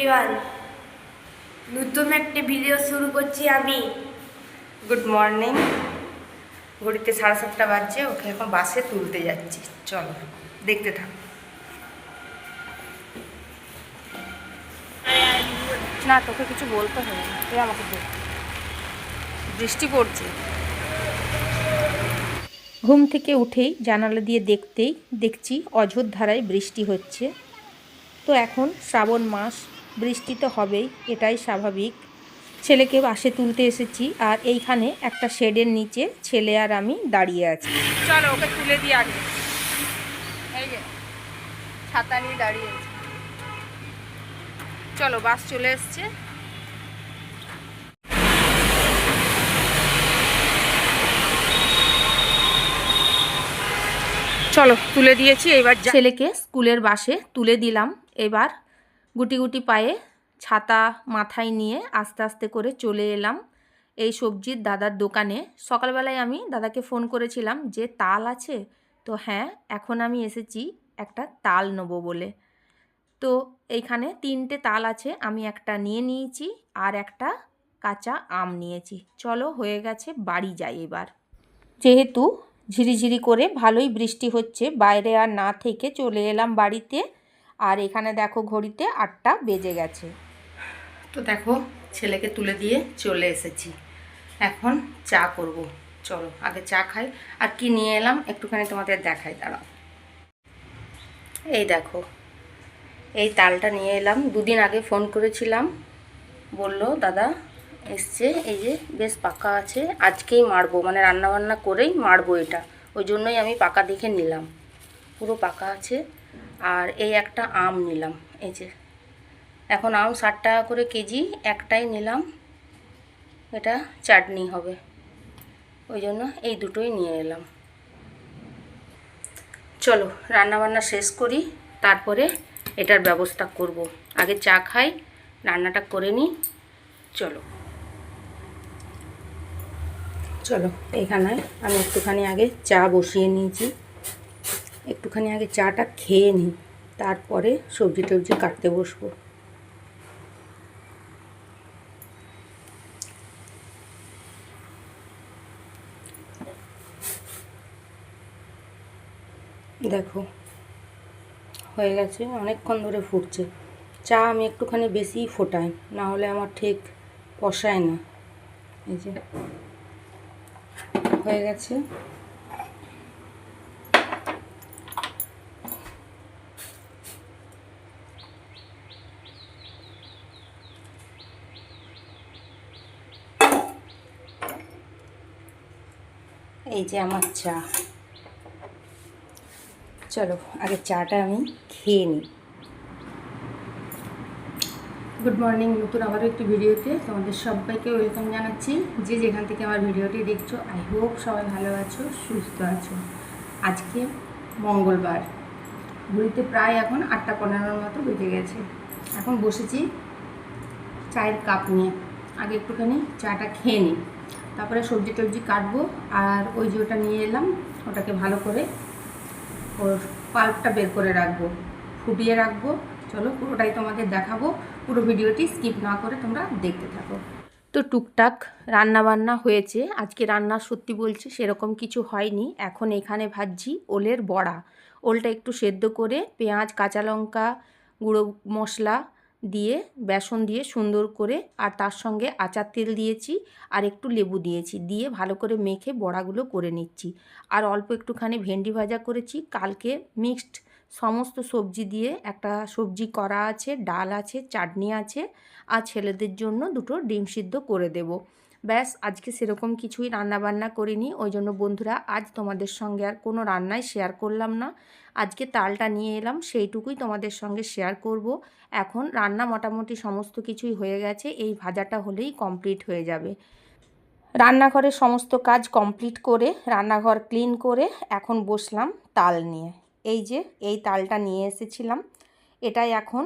Everyone নতুন একটা video শুরু করছি আমি। গুড মর্নিং ঘড়িতে সাড়ে সাতটা বাজছে ওকে এখন বাসে তুলতে যাচ্ছি। চলো দেখতে থাক। না তোকে কিছু বলতে হবে না। তুই আমাকে বল বৃষ্টি পড়ছে। ঘুম থেকে উঠেই জানালা দিয়ে দেখতেই দেখছি অঝোর ধারায় বৃষ্টি হচ্ছে। তো এখন শ্রাবণ মাস। বৃষ্টি তো হবেই এটাই স্বাভাবিক। ছেলেকে বাসে তুলতে এসেছি আর এইখানে একটা শেডের নিচে ছেলে আর আমি দাঁড়িয়ে আছি। চলো ওকে তুলে দিয়ে আগে। এই যে ছাতা নিয়ে দাঁড়িয়ে আছি। চলো বাস চলে এসছে। চলো তুলে দিয়েছি এবার ছেলেকে স্কুলের বাসে তুলে দিলাম। এবার গুটি গুটি পায়ে ছাতা মাথায় নিয়ে আস্তে আস্তে করে চলে এলাম। এই সবজির দাদার দোকানে। সকালবেলায় আমি দাদাকে ফোন করেছিলাম যে, তাল আছে? তো হ্যাঁ এখন আমি এসেছি একটা তাল নেব বলে। তো এইখানে তিনটে তাল আছে, আমি একটা নিয়ে নিয়েছি আর একটা কাঁচা আম নিয়েছি। চলো, হয়ে গেছে, বাড়ি যাই এবার। যেহেতু ঝিরিঝিরি করে ভালোই বৃষ্টি হচ্ছে, বাইরে আর না থেকে চলে এলাম বাড়িতে। আর এখানে দেখো ঘড়িতে আটটা বেজে গেছে। তো দেখো, ছেলেকে তুলে দিয়ে চলে এসেছি। এখন চা করব। চলো, আগে চা খাই। আর কি নিয়ে এলাম, একটুখানি তোমাদের দেখাই, দাঁড়াও। এই দেখো, এই তালটা নিয়ে এলাম। দুদিন আগে ফোন করেছিলাম। বলল, দাদা, এসছে, এই যে বেশ পাকা আছে, আজকেই মারবো। মানে রান্না বান্না করেই মারবো এটা। ওই জন্যই আমি পাকা দেখে নিলাম। পুরো পাকা আছে। আর এই একটা আম নিলাম, এই যে। এখন আম ষাট টাকা করে কেজি, একটাই নিলাম। এটা চাটনি হবে। ওই জন্য এই দুটোই নিয়ে এলাম। চলো রান্না বান্না শেষ করি, তারপরে এটার ব্যবস্থা করব। আগে চা খাই, রান্নাটা করে নিই, চলো। চলো, এখানে আমি একটুখানি আগে চা বসিয়ে নিয়েছি। একটুখানি আগে চাটা খেয়ে নিই, তারপরে সবজি টবজি কাটতে বসবো। দেখো, হয়ে গেছে, অনেকক্ষণ ধরে ফুটছে। চা আমি একটুখানি বেশিই ফোটাই, না হলে আমার ঠিক পশায় না। এই যে, হয়ে গেছে। এই যে আমার চা। চলো, আগে চাটা আমি খেয়ে নিই। গুড মর্নিং নতুন আবারও একটি ভিডিওতে তোমাদের সবাইকে ওয়েলকাম জানাচ্ছি। যে যেখান থেকে আমার ভিডিওটি দেখছ আই হোপ সবাই ভালো আছো, সুস্থ আছো। আজকে মঙ্গলবার। ঘুরিতে প্রায় এখন আটটা পনেরোর মতো বেজে গেছে। এখন বসেছি চায়ের কাপ নিয়ে। আগে একটুখানি চাটা খেয়ে নিই। তারপরে সবজি টবজি কাটবো আর ওই যে ওটা নিয়ে এলাম, ওটাকে ভালো করে ওর পাল্পটা বের করে রাখব ফুটিয়ে রাখব। চলো পুরোটাই তোমাদের দেখাবো, পুরো ভিডিওটি স্কিপ না করে তোমরা দেখতে থাকো। তো টুকটাক রান্না বান্না হয়েছে, আজকে রান্না সত্যি বলছি সেরকম কিছু হয়নি। এখন এখানে ভাজছি ওলের বড়া। ওলটা একটু সেদ্ধ করে পেঁয়াজ, কাঁচা লঙ্কা, গুঁড়ো মশলা দিয়ে, বেসন দিয়ে সুন্দর করে আর তার সঙ্গে আচার তেল দিয়েছি আর একটু লেবু দিয়েছি। দিয়ে ভালো করে মেখে বড়াগুলো করে নিচ্ছি। আর অল্প একটুখানি ভেন্ডি ভাজা করেছি। কালকে মিক্সড সমস্ত সবজি দিয়ে একটা সবজি করা আছে, ডাল আছে, চাটনি আছে, আর ছেলেদের জন্য দুটো ডিম সিদ্ধ করে দেব। ব্যাস, আজকে সেরকম কিছুই রান্না বান্না করিনি, ওই জন্য বন্ধুরা আজ তোমাদের সঙ্গে আর কোনো রান্নাই শেয়ার করলাম না। আজকে তালটা নিয়ে এলাম, সেইটুকুই তোমাদের সঙ্গে শেয়ার করব। এখন রান্না মোটামুটি সমস্ত কিছুই হয়ে গেছে, এই ভাজাটা হলেই কমপ্লিট হয়ে যাবে। রান্নাঘরের সমস্ত কাজ কমপ্লিট করে, রান্নাঘর ক্লিন করে এখন বসলাম তাল নিয়ে। এই যে, এই তালটা নিয়ে এসেছিলাম। এটাই এখন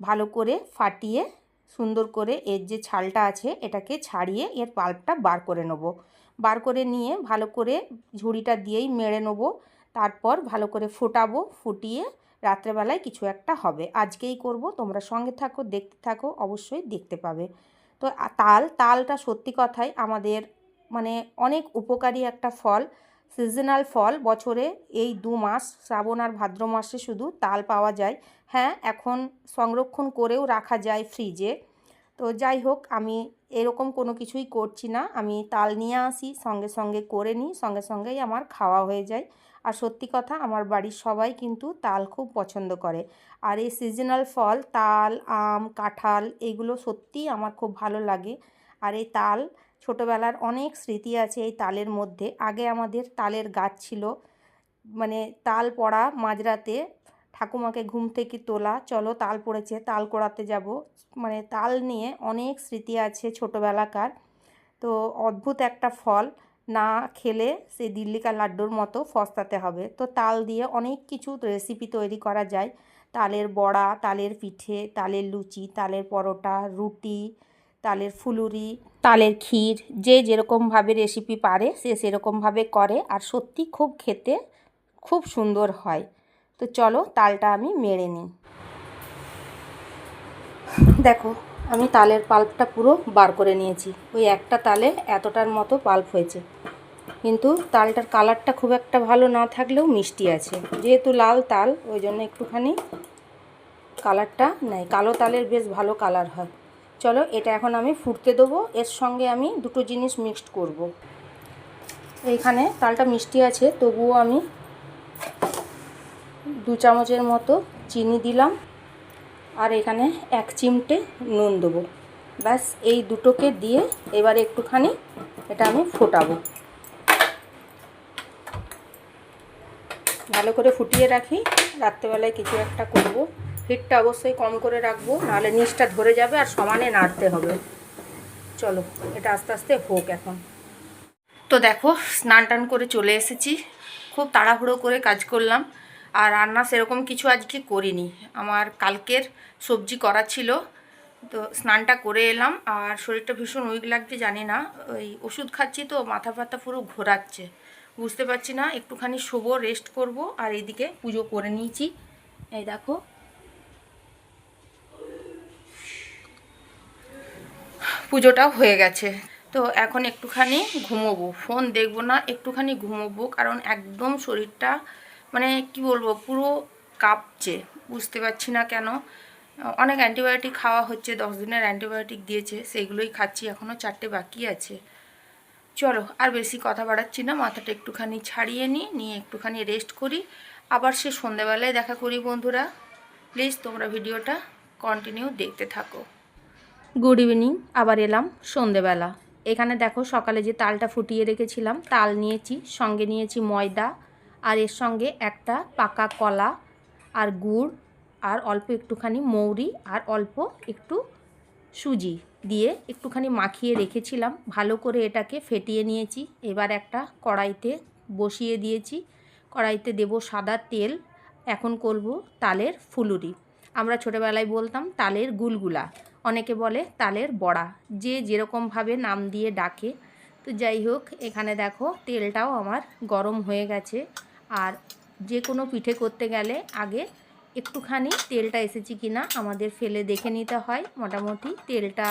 ভালো করে ফাটিয়ে, সুন্দর করে এর যে ছালটা আছে, এটাকে ছাড়িয়ে এর পাল্পটা বার করে নেব। বার করে নিয়ে ভালো করে ঝুড়িটা দিয়েই মেরে নেব। তারপর ভালো করে ফোটাবো, ফুটিয়ে রাত্রেবেলায় কিছু একটা হবে। আজকেই করব, তোমরা সঙ্গে থাকো, দেখতে থাকো, অবশ্যই দেখতে পাবে। তো তাল, তালটা সত্যি কথাই আমাদের মানে অনেক উপকারী একটা ফল। সিজনাল ফল বছরে এই দু মাস, শ্রাবণ আর ভাদ্র মাসে শুধু তাল পাওয়া যায়। হ্যাঁ এখন সংরক্ষণ করেও রাখা যায় ফ্রিজে তো যাই হোক, আমি এরকম কোনো কিছুই করছি না। আমি তাল নিয়ে আসি, সঙ্গে সঙ্গে করে নিই, সঙ্গে সঙ্গেই আমার খাওয়া হয়ে যায়। আর সত্যি কথা, আমার বাড়ির সবাই কিন্তু তাল খুব পছন্দ করে। আর এই সিজনাল ফল, তাল, আম, কাঁঠাল, এগুলো সত্যিই আমার খুব ভালো লাগে। আর এই তাল ছোটোবেলার অনেক স্মৃতি আছে এই তালের মধ্যে। আগে আমাদের তালের গাছ ছিল মানে তাল পড়া মাঝরাতে, ঠাকুমাকে ঘুম থেকে তোলা, চলো তাল পড়েছে, তাল কোড়াতে যাব। মানে তাল নিয়ে অনেক স্মৃতি আছে ছোটোবেলাকার। তো অদ্ভুত একটা ফল, না খেলে সে দিল্লিকা লাড্ডুর মতো ফস্তাতে হবে। তো তাল দিয়ে অনেক কিছু রেসিপি তৈরি করা যায়। তালের বড়া, তালের পিঠে, তালের লুচি, তালের পরোটা, রুটি তালের ফুলুরি, তালের ক্ষীর, যে যেরকমভাবে রেসিপি পারে সে সেরকমভাবে করে আর সত্যি খুব খেতে খুব সুন্দর হয়। তো চলো তালটা আমি মেরে নিই। দেখো, আমি তালের পাল্পটা পুরো বার করে নিয়েছি। ওই একটা তালে এতটার মতো পাল্প হয়েছে। কিন্তু তালটার কালারটা খুব একটা ভালো না থাকলেও মিষ্টি আছে। যেহেতু লাল তাল, ওই জন্য একটুখানি কালারটা নেই। কালো তালের বেশ ভালো কালার হয়। চলো এটা এখন আমি ফুটতে দেবো। এর সঙ্গে আমি দুটো জিনিস মিক্সড করব। এইখানে তালটা মিষ্টি আছে, তবুও আমি দু চামচের মতো চিনি দিলাম। আর এখানে এক চিমটে নুন দেবো। ব্যাস, এই দুটোকে দিয়ে এবার একটুখানি এটা আমি ফোটাবো। ভালো করে ফুটিয়ে রাখি। রাত্রেবেলায় কিছু একটা করব। হিটটা অবশ্যই কম করে রাখব, নাহলে নিচটা ধরে যাবে আর সমানে নাড়তে হবে। চলো, এটা আস্তে আস্তে হোক এখন। তো দেখো, স্নান টান করে চলে এসেছি। খুব তাড়াহুড়ো করে কাজ করলাম, আর রান্না সেরকম কিছু আজকে করিনি। আমার কালকের সবজি করা ছিল, তো স্নানটা করে এলাম, আর শরীরটা ভীষণ উইক লাগছে, জানি না। ওই ওষুধ খাচ্ছি তো, মাথা ফাথা পুরো ঘোরাচ্ছে। বুঝতে পারছি না, একটুখানি শোবো রেস্ট করব, আর এইদিকে পুজো করে নিয়েছি। এই দেখো পুজোটাও হয়ে গেছে। তো এখন একটুখানি ঘুমোবো। ফোন দেখব না, একটুখানি ঘুমোবো, কারণ একদম শরীরটা মানে কি বলব, পুরো কাঁপছে। বুঝতে পারছি না কেন। অনেক অ্যান্টিবায়োটিক খাওয়া হচ্ছে, দশ দিনের অ্যান্টিবায়োটিক দিয়েছে, সেইগুলোই খাচ্ছি, এখনও চারটে বাকি আছে। চলো, আর বেশি কথা বাড়াচ্ছি না, মাথাটা একটুখানি ছাড়িয়ে নিই, নিয়ে একটুখানি রেস্ট করি। আবার সে সন্ধেবেলায় দেখা করি বন্ধুরা। প্লিজ, তোমরা ভিডিওটা কন্টিনিউ দেখতে থাকো। গুড ইভিনিং আবার এলাম সন্ধেবেলা। এখানে দেখো সকালে যে তালটা ফুটিয়ে রেখেছিলাম, তাল নিয়েছি, সঙ্গে নিয়েছি ময়দা, আর এর সঙ্গে একটা পাকা কলা, আর গুড়, আর অল্প একটুখানি মৌরি, আর অল্প একটু সুজি দিয়ে একটুখানি মাখিয়ে রেখেছিলাম। ভালো করে এটাকে ফেটিয়ে নিয়েছি। এবার একটা কড়াইতে বসিয়ে দিয়েছি। কড়াইতে দেব সাদা তেল। এখন করব তালের ফুলুরি। আমরা ছোটোবেলায় বলতাম, তালের গুলগুলা। অনেকে বলে তালের বড়া। যে যেরকমভাবে নাম দিয়ে ডাকে। তো যাই হোক, এখানে দেখো তেলটাও আমার গরম হয়ে গেছে। আর যে কোনো পিঠে করতে গেলে আগে একটুখানি তেলটা এসেছে কি না আমাদের ফেলে দেখে নিতে হয়। মোটামুটি তেলটা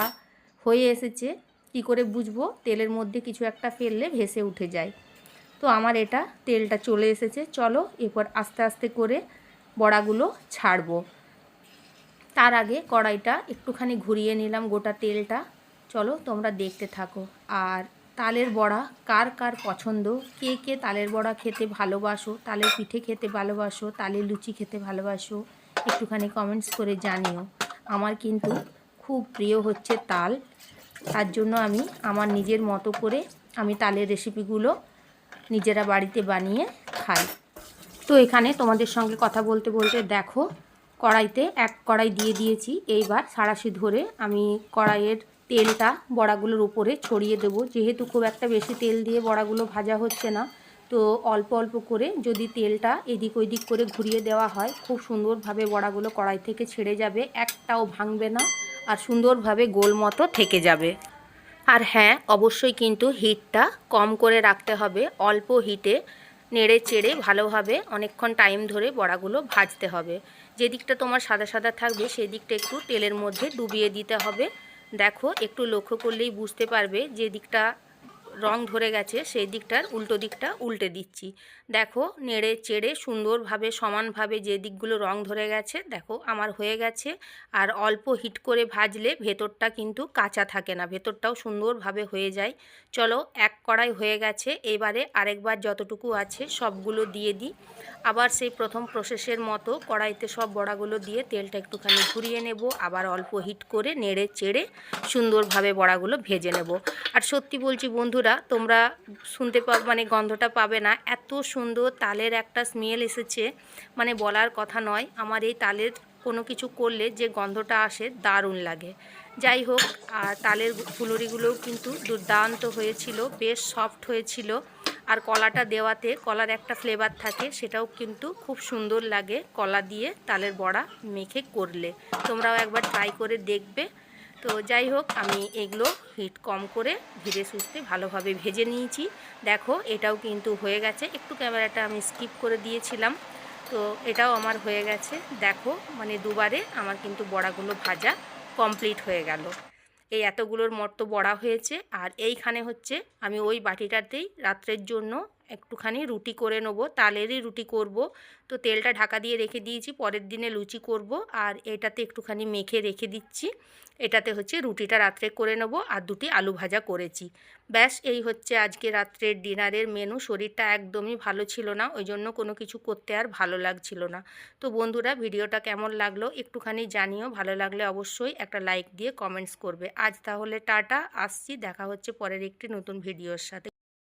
হয়ে এসেছে। কি করে বুঝব? তেলের মধ্যে কিছু একটা ফেললে ভেসে উঠে যায়। তো আমার এটা তেলটা চলে এসেছে। চলো এরপর আস্তে আস্তে করে বড়াগুলো ছাড়বো। তার আগে কড়াইটা একটুখানি ঘুরিয়ে নিলাম গোটা তেলটা। চলো তোমরা দেখতে থাকো। আর তালের বড়া কার কার পছন্দ? কে কে তালের বড়া খেতে ভালোবাসো? তালের পিঠে খেতে ভালোবাসো? তালের লুচি খেতে ভালোবাসো? একটুখানি কমেন্টস করে জানিও। আমার কিন্তু খুব প্রিয় হচ্ছে তাল। তার জন্য আমি আমার নিজের মতো করে আমি তালের রেসিপিগুলো নিজেরা বাড়িতে বানিয়ে খাই। তো এখানে তোমাদের সঙ্গে কথা বলতে বলতে দেখো কড়াইতে এক কড়াই দিয়ে দিয়েছি। এইবার সাঁড়াশি ধরে আমি কড়াইয়ের তেলটা বড়াগুলোর উপরে ছড়িয়ে দেবো। যেহেতু খুব একটা বেশি তেল দিয়ে বড়াগুলো ভাজা হচ্ছে না, তো অল্প অল্প করে যদি তেলটা এদিক ওইদিক করে ঘুরিয়ে দেওয়া হয়, খুব সুন্দরভাবে বড়াগুলো কড়াই থেকে ছেড়ে যাবে, একটাও ভাঙবে না আর সুন্দরভাবে গোল মতো থেকে যাবে। আর হ্যাঁ অবশ্যই কিন্তু হিটটা কম করে রাখতে হবে। অল্প হিটে নেড়ে চেড়ে ভালোভাবে অনেকক্ষণ টাইম ধরে বড়াগুলো ভাজতে হবে। যে দিকটা তোমার সাদা সাদা থাকবে সেই দিকটা একটু তেলের মধ্যে ডুবিয়ে দিতে হবে। দেখো, একটু লক্ষ্য করলেই বুঝতে পারবে যে দিকটা রং ধরে গেছে, সেই দিকটার উল্টো দিকটা উল্টে দিচ্ছি। দেখো, নেড়ে চেড়ে সুন্দরভাবে, সমানভাবে যে দিকগুলো রং ধরে গেছে, দেখো, আমার হয়ে গেছে। আর অল্প হিট করে ভাজলে ভেতরটা কিন্তু কাঁচা থাকে না, ভেতরটাও সুন্দরভাবে হয়ে যায়। চলো, এক কড়াই হয়ে গেছে, এবারে আরেকবার যতটুকু আছে সবগুলো দিয়ে দিই। আবার সেই প্রথম প্রসেসের মতো কড়াইতে সব বড়াগুলো দিয়ে তেলটা একটুখানি ঘুরিয়ে নেব। আবার অল্প হিট করে নেড়ে চেড়ে সুন্দরভাবে বড়াগুলো ভেজে নেব। আর সত্যি বলছি বন্ধুরা তোমরা শুনতে পা মানে গন্ধটা পাবে না। এত সুন্দর তালের একটা স্মেল এসেছে। মানে বলার কথা নয়, আমার এই তালের কোনো কিছু করলে যে গন্ধটা আসে দারুণ লাগে। যাই হোক, আর তালের ফুলুরিগুলোও কিন্তু দুর্দান্ত হয়েছিল, বেশ সফট হয়েছিল। আর কলাটা দেওয়াতে, কলার একটা ফ্লেভার থাকে, সেটাও কিন্তু খুব সুন্দর লাগে কলা দিয়ে তালের বড়া মেখে করলে। তোমরাও একবার ট্রাই করে দেখবে। তো যাই হোক, আমি এগুলো হিট কম করে ধীরে সুস্থে ভালোভাবে ভেজে নিয়েছি। দেখো, এটাও কিন্তু হয়ে গেছে। একটু ক্যামেরাটা আমি স্কিপ করে দিয়েছিলাম। তো এটাও আমার হয়ে গেছে। দেখো মানে দুবারে আমার কিন্তু বড়াগুলো ভাজা কমপ্লিট হয়ে গেল। এই এতগুলোর মতো বড়া হয়েছে। আর এইখানে হচ্ছে, আমি ওই বাটিটাতেই রাত্রের জন্য একটুখানি রুটি করে নেব, তালেরই রুটি করব। তো তেলটা ঢাকা দিয়ে রেখে দিয়েছি, পরের দিনে লুচি করব। আর এটাতে একটুখানি মেখে রেখে দিচ্ছি। এটাতে হচ্ছে রুটিটা রাত্রে করে নেব আর দুটি আলু ভাজা করেছি। ব্যাস, এই হচ্ছে আজকে রাত্রের ডিনারের মেনু। শরীরটা একদমই ভালো ছিল না, ওই জন্য কোনো কিছু করতে আর ভালো লাগছিল না। তো বন্ধুরা, ভিডিওটা কেমন লাগল একটুখানি জানিও। ভালো লাগলে অবশ্যই একটা লাইক দিয়ে কমেন্টস করবে। আজ তাহলে টাটা, আসছি, দেখা হচ্ছে পরের একটি নতুন ভিডিওর সাথে।